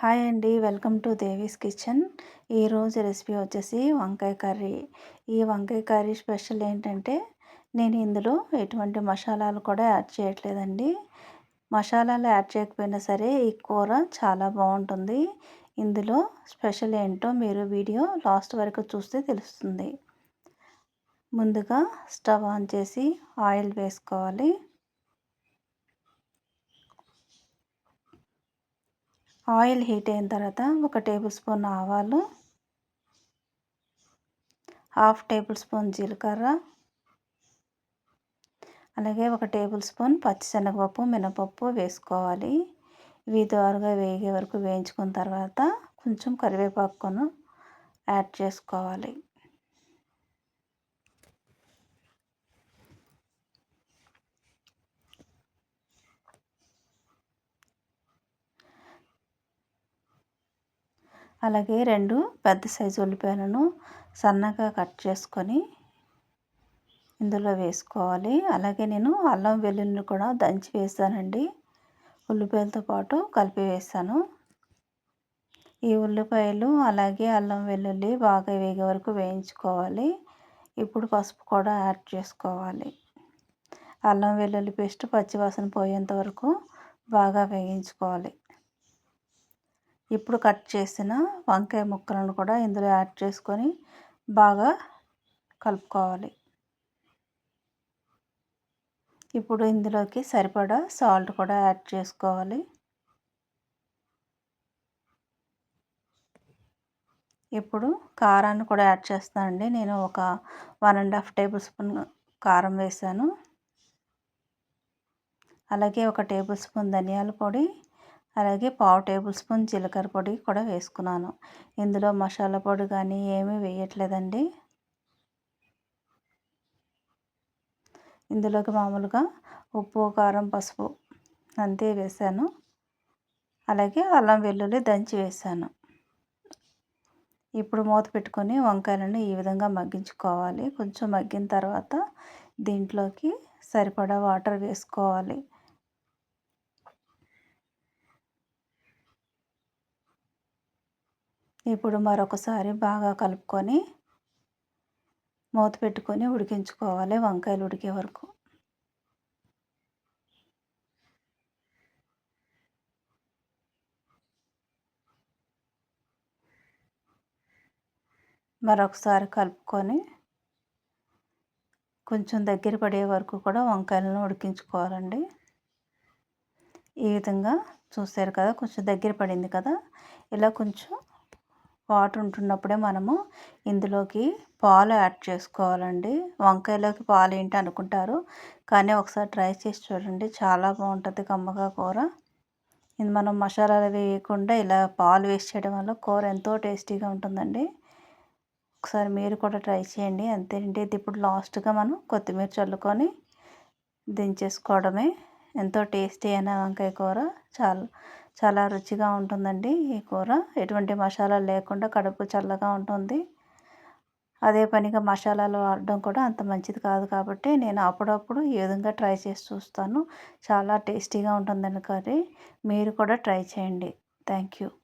Hi అండి. Welcome to Devi's kitchen. ఈరోజు recipe వచ్చేసి వంకాయ కర్రీ. ఈ వంకాయ కర్రీ స్పెషల్ ఏంటంటే నేను ఇందులో ఎటువంటి మసాలాలు కూడా యాడ్ చేయట్లేదండి. మసాలాలు యాడ్ చేయకపోయినా సరే ఈ కూర చాలా బాగుంటుంది. ఇందులో స్పెషల్ ఏంటో మీరు వీడియో లాస్ట్ వరకు చూస్తే తెలుస్తుంది. ముందుగా స్టవ్ ఆన్ చేసి ఆయిల్ వేసుకోవాలి. ఆయిల్ హీట్ అయిన తర్వాత ఒక టేబుల్ స్పూన్ ఆవాలు హాఫ్ టేబుల్ స్పూన్ జీలకర్ర అలాగే ఒక టేబుల్ స్పూన్ పచ్చిశనగపప్పు మినపప్పు వేసుకోవాలి. ఇవి దోరగా వేగే వరకు వేయించుకున్న తర్వాత కొంచెం కరివేపాకును యాడ్ చేసుకోవాలి. అలాగే రెండు పెద్ద సైజు ఉల్లిపాయలను సన్నగా కట్ చేసుకొని ఇందులో వేసుకోవాలి. అలాగే నేను అల్లం వెల్లుల్లిని కూడా దంచి వేసానండి. ఉల్లిపాయలతో పాటు కలిపి వేసాను. ఈ ఉల్లిపాయలు అలాగే అల్లం వెల్లుల్లి బాగా వేగే వరకు వేయించుకోవాలి. ఇప్పుడు పసుపు కూడా యాడ్ చేసుకోవాలి. అల్లం వెల్లుల్లి పేస్ట్ పచ్చివాసన పోయేంత వరకు బాగా వేయించుకోవాలి. ఇప్పుడు కట్ చేసిన వంకాయ ముక్కలను కూడా ఇందులో యాడ్ చేసుకొని బాగా కలుపుకోవాలి. ఇప్పుడు ఇందులోకి సరిపడా సాల్ట్ కూడా యాడ్ చేసుకోవాలి. ఇప్పుడు కారాన్ని కూడా యాడ్ చేస్తానండి నేను ఒక one and half tablespoon కారం వేసాను. అలాగే ఒక టేబుల్ స్పూన్ ధనియాల పొడి అలాగే పావు టేబుల్ స్పూన్ జీలకర్ర పొడి కూడా వేసుకున్నాను. ఇందులో మసాలా పొడి కానీ ఏమీ వేయట్లేదండి. ఇందులోకి మామూలుగా ఉప్పు కారం పసుపు అంతే వేసాను. అలాగే అల్లం వెల్లుల్లి దంచి వేసాను. ఇప్పుడు మూత పెట్టుకొని వంకాయలను ఈ విధంగా మగ్గించుకోవాలి. కొంచెం మగ్గిన తర్వాత దీంట్లోకి సరిపడా వాటర్ వేసుకోవాలి. ఇప్పుడు మరొకసారి బాగా కలుపుకొని మూత పెట్టుకొని ఉడికించుకోవాలి వంకాయలు ఉడికే వరకు. మరొకసారి కలుపుకొని కొంచెం దగ్గర పడే వరకు కూడా వంకాయలను ఉడికించుకోవాలండి. ఈ విధంగా చూసారు కదా కొంచెం దగ్గర పడింది కదా ఇలా కొంచెం వాటర్ ఉంటున్నప్పుడే మనము ఇందులోకి పాలు యాడ్ చేసుకోవాలండి. వంకాయలోకి పాలు ఏంటి అనుకుంటారు? కానీ ఒకసారి ట్రై చేసి చూడండి. చాలా బాగుంటుంది కమ్మగా కూర. ఇది మనం మసాలాలు వేయకుండా ఇలా పాలు వేస్ట్ చేయడం వల్ల కూర ఎంతో టేస్టీగా ఉంటుందండి. ఒకసారి మీరు కూడా ట్రై చేయండి. అంతేంటి ఇది ఇప్పుడు లాస్ట్గా మనం కొత్తిమీర చల్లుకొని దించేసుకోవడమే. ఎంతో టేస్టీ అయిన వంకాయ కూర. చాలా చాలా రుచిగా ఉంటుందండి ఈ కూర. ఎటువంటి మసాలాలు లేకుండా కడుపు చల్లగా ఉంటుంది. అదే పనిగా మసాలాలు వాడడం కూడా అంత మంచిది కాదు కాబట్టి నేను అప్పుడప్పుడు ఈ విధంగా ట్రై చేసి చూస్తాను. చాలా టేస్టీగా ఉంటుందండి కర్రీ. మీరు కూడా ట్రై చేయండి. Thank you.